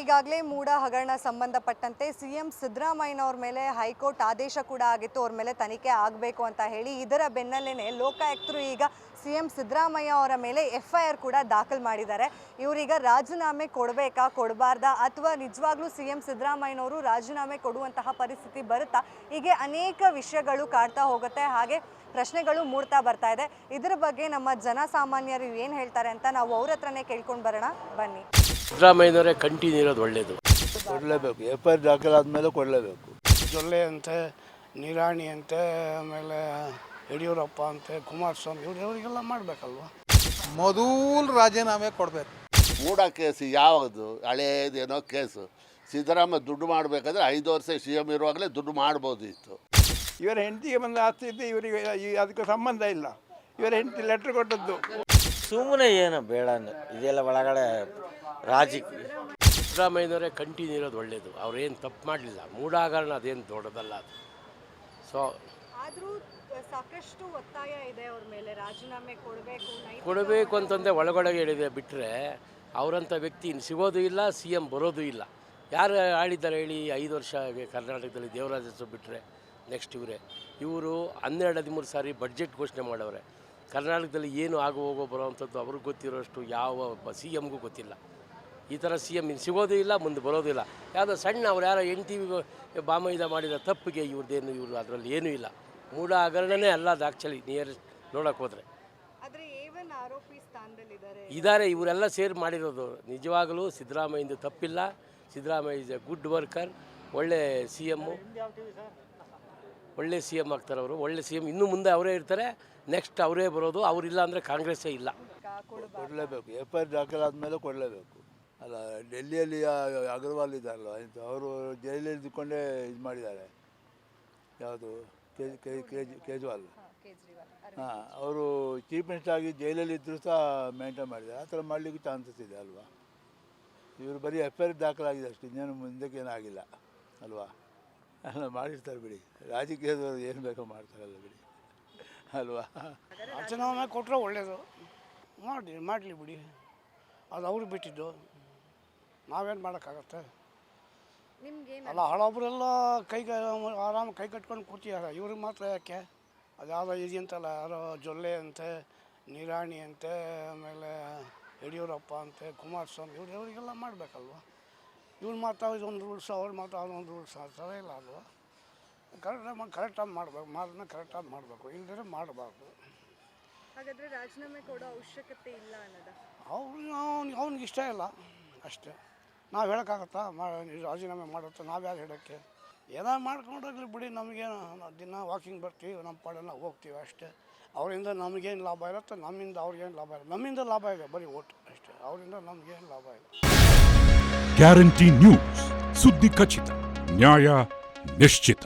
ಈಗಾಗಲೇ ಮೂಡ ಹಗರಣ ಸಂಬಂಧಪಟ್ಟಂತೆ ಸಿ ಎಂ ಸಿದ್ದರಾಮಯ್ಯನವ್ರ ಮೇಲೆ ಹೈಕೋರ್ಟ್ ಆದೇಶ ಕೂಡ ಆಗಿತ್ತು. ಅವ್ರ ಮೇಲೆ ತನಿಖೆ ಆಗಬೇಕು ಅಂತ ಹೇಳಿ ಇದರ ಬೆನ್ನಲ್ಲೇ ಲೋಕಾಯುಕ್ತರು ಈಗ ಸಿ ಎಂ ಸಿದ್ದರಾಮಯ್ಯ ಅವರ ಮೇಲೆ ಎಫ್ ಐ ಆರ್ ಕೂಡ ದಾಖಲು ಮಾಡಿದ್ದಾರೆ. ಇವರೀಗ ರಾಜೀನಾಮೆ ಕೊಡಬೇಕಾ, ಕೊಡಬಾರ್ದಾ ಅಥವಾ ನಿಜವಾಗ್ಲೂ ಸಿ ಎಂ ಸಿದ್ದರಾಮಯ್ಯನವರು ರಾಜೀನಾಮೆ ಕೊಡುವಂತಹ ಪರಿಸ್ಥಿತಿ ಬರುತ್ತಾ? ಹೀಗೆ ಅನೇಕ ವಿಷಯಗಳು ಕಾಡ್ತಾ ಹೋಗುತ್ತೆ. ಹಾಗೆ ಪ್ರಶ್ನೆಗಳು ಮೂಡ್ತಾ ಬರ್ತಾ ಇದೆ. ಇದರ ಬಗ್ಗೆ ನಮ್ಮ ಜನಸಾಮಾನ್ಯರು ಏನು ಹೇಳ್ತಾರೆ ಅಂತ ನಾವು ಅವ್ರ ಹತ್ರನೇ ಕೇಳ್ಕೊಂಡು ಬರೋಣ. ಬನ್ನಿ. ಸಿದ್ದರಾಮಯ್ಯನವರೇ ಕಂಟಿನ್ಯೂ ಇರೋದು ಒಳ್ಳೆಯದು ಕೊಡಲೇಬೇಕು ಎಫ್ ಐ ಆರ್ ದಾಖಲಾದ್ಮೇಲೆ ಕೊಡಲೇಬೇಕು. ಜೊಲ್ಲೆ ಅಂತೆ ನಿರಾಣಿ ಅಂತೆ ಆಮೇಲೆ ಯಡಿಯೂರಪ್ಪ ಅಂತೆ ಕುಮಾರಸ್ವಾಮಿ ಇವ್ರು ಇವರಿಗೆಲ್ಲ ಮಾಡಬೇಕಲ್ವ? ಮೊದಲು ರಾಜೀನಾಮೆ ಕೊಡಬೇಕು. ಮೂಡ ಕೇಸು ಯಾವುದು? ಹಳೇದೇನೋ ಕೇಸು. ಸಿದ್ದರಾಮಯ್ಯ ದುಡ್ಡು ಮಾಡಬೇಕಾದ್ರೆ ಐದು ವರ್ಷ ಸಿ ಎಂ ಇರುವಾಗಲೇ ದುಡ್ಡು ಮಾಡ್ಬೋದಿತ್ತು ಇವರ ಹೆಂಡತಿಗೆ ಬಂದ ಆಸ್ತಿ ಇದ್ದು ಇವರಿಗೆ ಈ- ಅದಕ್ಕೆ ಸಂಬಂಧ ಇಲ್ಲ. ಇವರ ಹೆಂಡತಿ ಲೆಟ್ರ್ ಕೊಟ್ಟದ್ದು. ಸುಮ್ಮನೆ ಏನು ಬೇಡ ಇದೆಲ್ಲ ಒಳಗಡೆ ರಾಜಕೀಯ ಸಿದ್ದರಾಮಯ್ಯನವರೇ ಕಂಟಿನ್ಯೂ ಇರೋದು ಒಳ್ಳೆಯದು ಅವ್ರೇನು ತಪ್ಪು ಮಾಡಲಿಲ್ಲ. ಮೂಡಾಗರಣ ಅದೇನು ದೊಡ್ಡದಲ್ಲ ಅದು. ಸೊ ಆದರೂ ಸಾಕಷ್ಟು ಒತ್ತಾಯ ಇದೆ ಅವ್ರ ಮೇಲೆ. ರಾಜೀನಾಮೆ ಕೊಡಬೇಕು ಕೊಡಬೇಕು ಅಂತಂದರೆ ಒಳಗೊಳಗೆ ಹೇಳಿದೆ. ಬಿಟ್ಟರೆ ಅವರಂಥ ವ್ಯಕ್ತಿ ಇನ್ನು ಸಿಗೋದು ಇಲ್ಲ ಸಿ ಎಂ ಬರೋದು ಇಲ್ಲ. ಯಾರು ಆಳಿದ್ದಾರೆ ಹೇಳಿ? ಐದು ವರ್ಷ ಕರ್ನಾಟಕದಲ್ಲಿ ದೇವರಾಜ ಬಿಟ್ಟರೆ ನೆಕ್ಸ್ಟ್ ಇವರೇ. ಇವರು ಹನ್ನೆರಡು ಹದಿಮೂರು ಸಾರಿ ಬಡ್ಜೆಟ್ ಘೋಷಣೆ ಮಾಡವ್ರೆ. ಕರ್ನಾಟಕದಲ್ಲಿ ಏನು ಆಗೋ ಹೋಗೋ ಬರೋವಂಥದ್ದು ಅವ್ರಿಗೆ ಗೊತ್ತಿರೋಷ್ಟು ಯಾವ ಸಿ ಎಮ್ಗೂ ಗೊತ್ತಿಲ್ಲ. ಈ ಥರ ಸಿ ಎಂ ಇನ್ನು ಸಿಗೋದು ಇಲ್ಲ ಮುಂದೆ ಬರೋದಿಲ್ಲ ಇಲ್ಲ. ಯಾವುದೋ ಸಣ್ಣ ಅವ್ರು ಯಾರೋ ಎನ್ ಟಿ ವಿ ಬಾಮೈದ ಮಾಡಿದ ತಪ್ಪಿಗೆ ಇವ್ರದ್ದೇನು ಇವರು ಅದರಲ್ಲಿ ಏನೂ ಇಲ್ಲ. ಮೂಢ ಹಗರಣನೇ ಅಲ್ಲ ಅದು ಆ್ಯಕ್ಚುಲಿ ನಿಯರೆಸ್ಟ್ ನೋಡೋಕೆ ಹೋದರೆ. ಇದ್ದಾರೆ ಇವರೆಲ್ಲ ಸೇರಿ ಮಾಡಿರೋದು. ನಿಜವಾಗಲೂ ಸಿದ್ದರಾಮಯ್ಯಂದು ತಪ್ಪಿಲ್ಲ. Siddaramaiah is a good worker ಒಳ್ಳೆ ಸಿ ಎಮ್ಮು. ಒಳ್ಳೆ ಸಿ ಎಂ ಆಗ್ತಾರೆ ಅವರು ಒಳ್ಳೆ ಸಿ ಎಂ ಇನ್ನು ಮುಂದೆ ಅವರೇ ಇರ್ತಾರೆ ನೆಕ್ಸ್ಟ್ ಅವರೇ ಬರೋದು ಅವರಿಲ್ಲ ಅಂದರೆ ಕಾಂಗ್ರೆಸ್ಸೇ ಇಲ್ಲ. ಕೊಡಲೇಬೇಕು ಎಫ್ ಐ ಆರ್ ದಾಖಲಾದ್ಮೇಲೆ ಕೊಡಲೇಬೇಕು. ಅಲ್ಲ ಡೆಲ್ಲಿಯಲ್ಲಿ ಅಗರ್ವಾಲ್ ಇದ್ದಾರಲ್ಲ ಆಯ್ತು ಅವರು ಜೈಲಲ್ಲಿ ಇದ್ದುಕೊಂಡೇ ಇದು ಮಾಡಿದ್ದಾರೆ. ಯಾವುದು? ಕೆ ಕೆ ಕೇಜ್ ಕೇಜ್ವಾಲ್ ಹಾಂ ಅವರು ಚೀಫ್ ಮಿನಿಸ್ಟರ್ ಆಗಿ ಜೈಲಲ್ಲಿ ಇದ್ದರೂ ಸಹ ಮೇಂಟೈನ್ ಮಾಡಿದ್ದಾರೆ. ಆ ಥರ ಮಾಡಲಿಕ್ಕೆ ಚಾನ್ಸಸ್ ಇದೆ ಅಲ್ವಾ? ಇವರು ಬರೀ ಎಫ್ ಐ ಆರ್ ದಾಖಲಾಗಿದೆ ಅಷ್ಟು ಇನ್ನೇನು ಮುಂದಕ್ಕೆ ಏನಾಗಿಲ್ಲ ಅಲ್ವಾ? ಅಲ್ಲ ಮಾಡಿರ್ತಾರೆ ಬಿಡಿ. ರಾಜಕೀಯದವರು ಏನು ಬೇಕೋ ಮಾಡ್ತಾರಲ್ಲ ಬಿಡಿ. ಅಲ್ವಾ? ಚುನಾವಣೆ ಕೊಟ್ಟರೆ ಒಳ್ಳೆಯದು ಮಾಡಿ ಮಾಡಲಿ ಬಿಡಿ. ಅದು ಅವ್ರಿಗೆ ಬಿಟ್ಟಿದ್ದು. ನಾವೇನು ಮಾಡೋಕ್ಕಾಗತ್ತೆ? ನಿಮಗೆ ಅಲ್ಲ ಹಳೊಬ್ರೆಲ್ಲ ಕೈ ಆರಾಮ ಕೈ ಕಟ್ಕೊಂಡು ಕೂತಿದ್ದಾರೆ ಇವ್ರಿಗೆ ಮಾತ್ರ ಯಾಕೆ? ಅದು ಯಾವುದೋ ಇದೆಯಂತಲ್ಲ ಯಾರೋ ಜೊಲ್ಲೆ ಅಂತೆ ನಿರಾಣಿ ಅಂತೆ ಆಮೇಲೆ ಯಡಿಯೂರಪ್ಪ ಅಂತೆ ಕುಮಾರಸ್ವಾಮಿ ಇವ್ರು ಇವರಿಗೆಲ್ಲ ಮಾಡಬೇಕಲ್ವ? ಇವ್ರು ಮಾತ್ರ ಇದೊಂದು ರೂಲ್ಸ್ ಅವ್ರು ಮಾತ್ರ ಒಂದು ರೂಲ್ಸ್ ಆ ಥರ ಇಲ್ಲ ಕರೆಕ್ಟ್ ಕರೆಕ್ಟಾಗಿ ಕರೆಕ್ಟಾಗಿ ಮಾಡಬೇಕು ಮಾರನ್ನ ಕರೆಕ್ಟಾಗಿ ಮಾಡಬೇಕು ಇಲ್ಲದ್ರೆ ಮಾಡಬಾರ್ದು. ಹಾಗಾದರೆ ರಾಜೀನಾಮೆ ಕೊಡೋ ಅವಶ್ಯಕತೆ ಇಲ್ಲ ಅನ್ನೋದು? ಅವ್ರು ಅವ್ನಿಗೆ ಅವ್ನಿಗೆ ಇಷ್ಟ ಇಲ್ಲ ಅಷ್ಟೇ. ನಾವು ಹೇಳೋಕ್ಕಾಗತ್ತಾ? ಮಾ ರಾಜೀನಾಮೆ ಮಾಡುತ್ತೆ? ನಾವು ಯಾರು ಹೇಳೋಕ್ಕೆ? ಏನೋ ಮಾಡ್ಕೊಂಡೋಗ್ಲಿ ಬಿಡಿ, ನಮಗೇನು ದಿನ ವಾಕಿಂಗ್ ಬರ್ತೀವಿ, ನಮ್ಮ ಪಾಡೆಲ್ಲ ಹೋಗ್ತೀವಿ ಅಷ್ಟೇ. ಅವರಿಂದ ನಮಗೇನು ಲಾಭ ಇರುತ್ತೆ ನಮ್ಮಿಂದ ಅವ್ರಿಗೇನು ಲಾಭ ಇಲ್ಲ. ನಮ್ಮಿಂದ ಲಾಭ ಇದೆ, ಬರೀ ಓಟ್ ಅಷ್ಟೇ. ಅವರಿಂದ ನಮಗೇನು ಲಾಭ ಇಲ್ಲ. ಗ್ಯಾರಂಟಿ ನ್ಯೂಸ್ ಸುದ್ದಿ ಖಚಿತ, ನ್ಯಾಯ ನಿಶ್ಚಿತ.